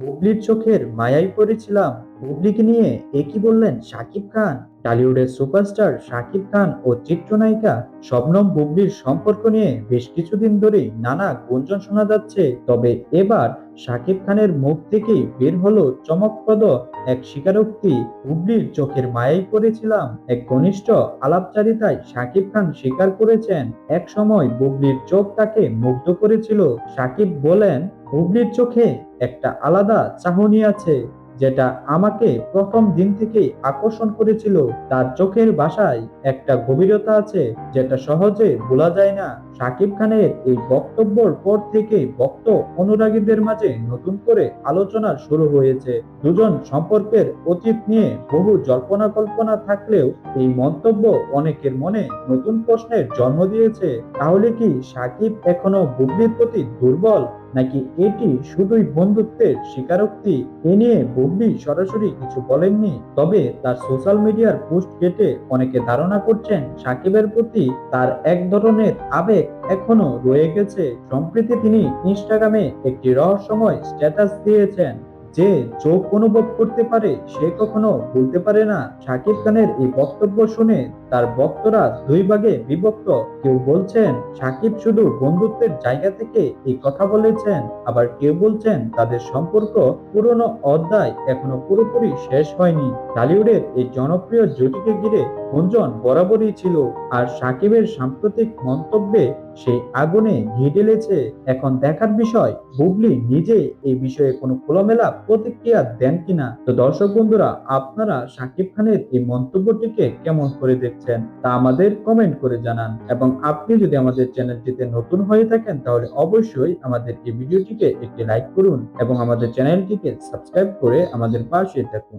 বুবলির চোখের মায়াই পড়েছিলাম। বুবলিকে নিয়ে একই বললেন শাকিব খান? টলিউডের সুপারস্টার শাকিব খান ও চিত্রনায়িকা শবনম বুবলির সম্পর্ক নিয়ে বেশ কিছুদিন ধরেই নানা গুঞ্জন শোনা যাচ্ছে। তবে এবার শাকিব খানের মুখ থেকেই বের হলো চমকপ্রদ এক স্বীকারোক্তি। বুবলির চোখের মায়াই পড়েছিলাম এক ঘনিষ্ঠ আলাপচারিতায় শাকিব খান স্বীকার করেছেন। এক সময় বুবলির চোখ তাকে মুগ্ধ করেছিল। শাকিব বলেন বুবলির চোখে একটা আলাদা চাহনি আছে, যেটা আমাকে প্রথম দিন থেকেই আকর্ষণ করেছিল। তার চোখের বাসায় একটা গভীরতা আছে, যেটা সহজে ভোলা যায় না। শাকিব খানের এই বক্তব্যর পর থেকে ভক্ত অনুরাগীদের মাঝে নতুন করে আলোচনা শুরু হয়েছে। দুজন সম্পর্কের অতীত নিয়ে বহু জল্পনা কল্পনা থাকলেও এই মন্তব্য অনেকের মনে নতুন প্রশ্নের জন্ম দিয়েছে। তাহলে কি সাকিব এখনও বুবলির প্রতি দুর্বল? নাকি এটি শুধুই বন্ধুত্বের স্বীকারোক্তি? এ নিয়ে বুবলি সরাসরি কিছু বলেননি। তবে তার সোশ্যাল মিডিয়ার পোস্ট কেটে অনেকে ধারণা করছেন সাকিবের প্রতি তার এক ধরনের আবেগ এখনও রয়ে গেছে। সম্প্রতি তিনি ইনস্টাগ্রামে একটি রহস্যময় স্ট্যাটাস দিয়েছেন। যে চোখ অনুভব করতে পারে, সে কখনো বলতে পারে না। শাকিব খানের এই বক্তব্য শুনে তার ভক্তরা দুই ভাগে বিভক্ত। কেউ বলছেন, সাকিব শুধু বন্ধুত্বের জায়গা থেকে এই কথা বলেছেন, আবার কেউ বলছেন, তাদের সম্পর্ক পুরনো অধ্যায় এখনও পুরোপুরি শেষ হয়নি। টলিউডের এই জনপ্রিয় জুটিকে ঘিরে গুঞ্জন বরাবরই ছিল, আর সাকিবের সাম্প্রতিক মন্তব্যে সেই আগুনে ঘি ঢেলেছে এখন দেখার বিষয়, বুবলি নিজে এই বিষয়ে কোনো খোলামেলা প্রতিক্রিয়া দেন কিনা? তো দর্শক বন্ধুরা, আপনারা সাকিব খানের এই মন্তব্যটিকে কেমন করে দেখছেন তা আমাদের কমেন্ট করে জানান। এবং আপনি যদি আমাদের চ্যানেলটিতে নতুন হয়ে থাকেন, তাহলে অবশ্যই আমাদের এই ভিডিওটিকে একটি লাইক করুন এবং আমাদের চ্যানেলটিকে সাবস্ক্রাইব করে আমাদের পাশে থাকুন।